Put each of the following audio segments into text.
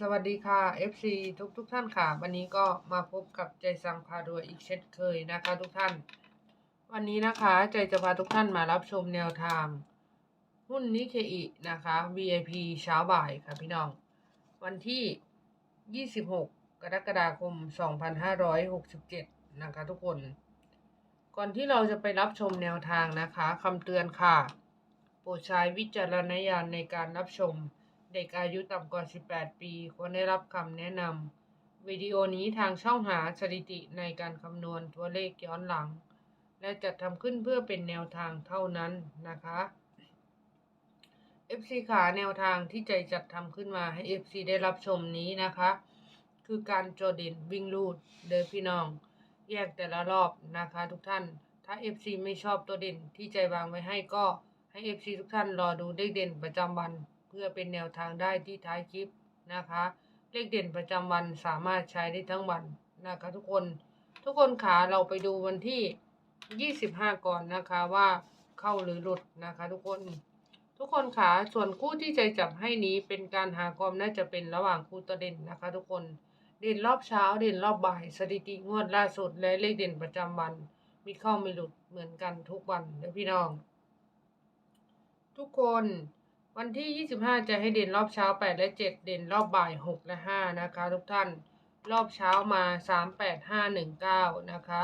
สวัสดีค่ะ FC ทุกทุกๆท่านค่ะ วันนี้ก็มาพบกับใจสังพารวยอีกเช่นเคยนะคะทุกท่าน วันนี้นะคะใจจะพาทุกท่านมารับชมแนวทาง หุ้นนิเคอินะคะ VIP เช้าบ่ายค่ะพี่น้อง วันที่ 26 กรกฎาคม 2567 นะคะทุกคน ก่อนที่เราจะไปรับชมแนวทางนะคะคำเตือนค่ะ โปรดใช้วิจารณญาณในการรับชม เด็กอายุต่ำกว่า 18 ปี ควรได้รับคำแนะนำ วิดีโอนี้ทางช่องหาสถิติในการคำนวณตัวเลขย้อนหลัง และจัดทำขึ้นเพื่อเป็นแนวทางเท่านั้นนะคะ FC ขาแนวทางที่ใจจัดทำขึ้นมาให้ FC ได้รับชมนี้นะคะ คือการโจด่นวิ่งลูดเดยพี่น้อง แยกแต่ละรอบนะคะ ทุกท่าน ถ้า FC ไม่ชอบตัวเด่นที่ใจวางไว้ให้ก็ให้ FC ทุกท่านรอดูเลขเด่นประจำวัน เพื่อเป็นแนวทางได้ที่ท้ายคลิปนะคะ เลขเด่นประจำวันสามารถใช้ได้ทั้งวันนะคะทุกคนทุกคนขาเราไปดูวันที่ 25 ก่อนนะคะว่าเข้าหรือหลุดนะคะทุกคนทุกคนขาส่วนคู่ที่ใจจับให้นี้เป็นการหาความน่าจะเป็นระหว่างคู่ตัวเด่นนะคะ ทุกคนเด่นรอบเช้าเด่นรอบบ่าย สถิติงวดล่าสุดและเลขเด่นประจำวัน มีเข้าไม่หลุดเหมือนกันทุกวันนะพี่น้อง ทุกคน วันที่ 25 จะให้เด่นรอบเช้า 8 และ 7 เด่นรอบบ่าย 6 และ 5 นะคะ ทุกท่าน รอบเช้ามา 3 8 5 1 9 นะคะ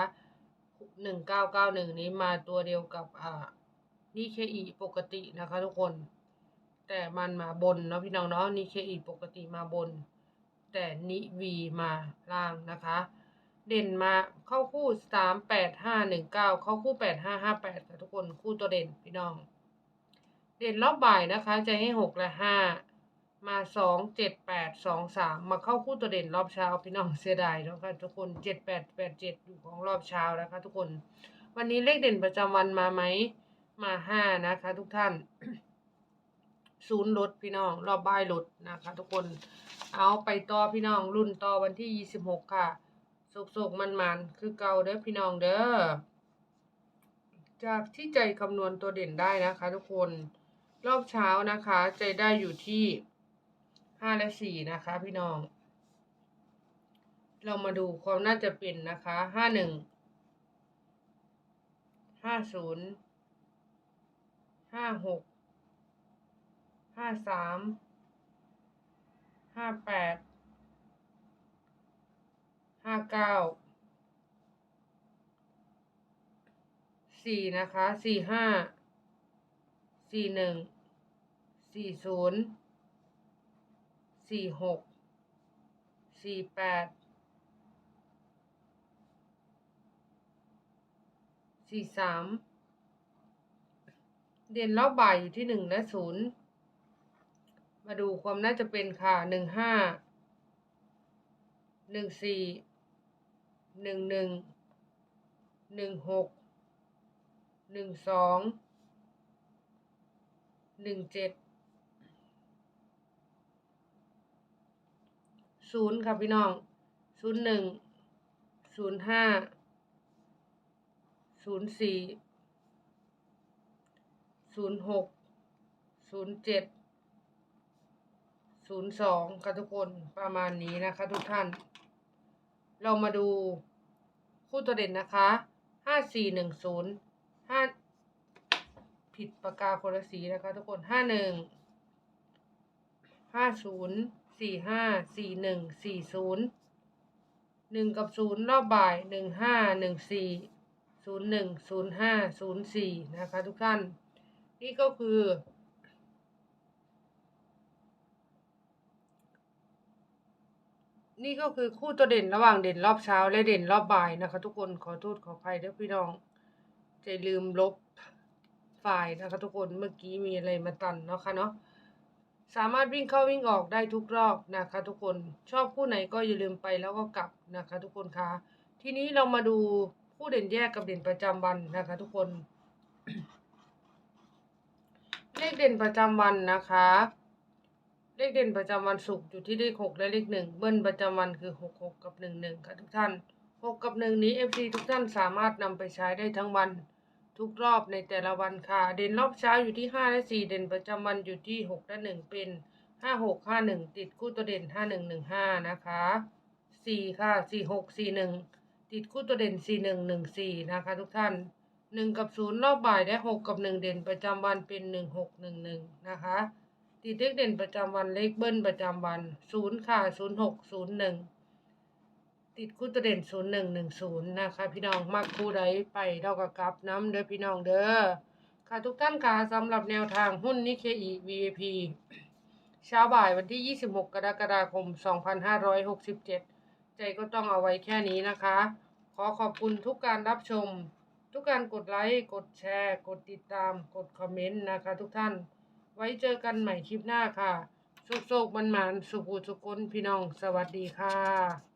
1991 นี้มาตัวเดียวกับอ่านิเคอีปกตินะคะ ทุกคน แต่มันมาบนเนาะพี่น้องเนาะนิเคอีปกติมาบน แต่นิวีมาล่างนะคะ เด่นมาเข้าคู่ 3 8 5 1 9 เข้าคู่ 8 5 5 8ค่ะทุกคนคู่ตัวเด่นพี่น้อง เด่นรอบบ่ายนะคะจะให้หกและห้ามาสองเจ็ดแปดสองสามมาเข้าคู่ตัวเด่นรอบเช้าพี่น้องเสียดายแล้วค่ะทุกคนเจ็ดแปดแปดเจ็ดอยู่ของรอบเช้านะคะ ทุกคน วันนี้เลขเด่นประจำวันมาไหมมาห้านะคะ ทุกท่านศูนย์ลดพี่น้องรอบบ่ายลดนะคะ ทุกคนเอาไปต่อพี่น้องรุ่นต่อวันที่ยี่สิบหกค่ะสุกๆมันๆคือเก่าเด้อพี่น้องเด้อจากที่ใจคำนวณตัวเด่นได้นะคะ ทุกคน รอบเช้านะคะ ใจได้อยู่ที่ห้าและสี่นะคะ พี่น้อง เรามาดูความน่าจะเป็นนะคะห้าหนึ่งห้าศูนย์ห้าหกห้าสามห้าแปดห้าเก้าสี่นะคะสี่ห้า สี่หนึ่งสี่ศูนย์สี่หกสี่แปดสี่สามเด่นรอบบ่ายอยู่ที่หนึ่งและศูนย์มาดูความน่าจะเป็นค่ะหนึ่งห้าหนึ่งสี่หนึ่งหนึ่งหนึ่งหกหนึ่งสอง หนึ่งเจ็ดศูนย์ค่ะพี่น้องศูนย์หนึ่งศูนย์ห้าศูนย์สี่ศูนย์หกศูนย์เจ็ดศูนย์สองค่ะทุกคนประมาณนี้นะคะทุกท่าน เรามาดูคู่ตัวเด่นนะคะห้าสี่หนึ่งศูนย์ห้า ผิดปากกาคนละสีนะคะทุกคนห้าหนึ่งห้าศูนย์สี่ห้าสี่หนึ่งสี่ศูนย์หนึ่งกับศูนย์รอบบ่ายหนึ่งห้าหนึ่งสี่ศูนย์หนึ่งศูนย์ห้าศูนย์สี่นะคะทุกท่าน นี่ก็คือนี่ก็คือคู่ตัวเด่นระหว่างเด่นรอบเช้าและเด่นรอบบ่ายนะคะ ทุกคนขอโทษขออภัยด้วยพี่น้องใจลืมลบ ไฟล์นะคะทุกคนเมื่อกี้มีอะไรมาตันเนาะค่ะเนาะสามารถวิ่งเข้าวิ่งออกได้ทุกรอบนะคะทุกคนชอบคู่ไหนก็อย่าลืมไปแล้วก็กลับนะคะทุกคนคะทีนี้เรามาดูคู่เด่นแยกกับเด่นประจำวันนะคะ ทุกคน เลขเด่นประจำวันนะคะ เลขเด่นประจำวันศุกร์อยู่ที่เลขหกและเลขหนึ่งเบิ้ลประจำวันคือหกหกกับหนึ่งหนึ่งค่ะทุกท่านหกกับหนึ่งนี้เอฟซีทุกท่านสามารถนำไปใช้ได้ทั้งวัน ทุกรอบในแต่ละวันค่ะ เด่นรอบเช้าอยู่ที่ห้าและสี่เด่นประจำวันอยู่ที่หกและหนึ่งเป็นห้าหกห้าหนึ่งติดคู่ตัวเด่นห้าหนึ่งหนึ่งห้านะคะสี่ค่ะสี่หกสี่หนึ่งติดคู่ตัวเด่นสี่หนึ่งหนึ่งสี่นะคะทุกท่านหนึ่งกับศูนย์รอบบ่ายได้หกกับหนึ่งเด่นประจำวันเป็นหนึ่งหกหนึ่งหนึ่งนะคะ ติดเลขเด่นประจำวันเลขเบิ้ลประจำวันศูนย์ค่ะศูนย์หกศูนย์หนึ่ง ติดคู่ตัวเด่นศูนย์หนึ่งหนึ่งศูนย์นะคะ พี่น้องมักคู่ใดไปเท่ากับกับน้ำเด้อพี่น้องเด้อค่ะทุกท่านค่ะสำหรับแนวทางหุ้นนิเคอี VIP เช้าบ่ายวันที่ 26 กรกฎาคม 2567 ใจก็ต้องเอาไว้แค่นี้นะคะ ขอขอบคุณทุกการรับชม ทุกการกดไลค์ กดแชร์ กดติดตาม กดคอมเมนต์นะคะทุกท่าน ไว้เจอกันใหม่คลิปหน้าค่ะสุขๆมันๆสุขูสุขคนพี่น้อง สวัสดีค่ะ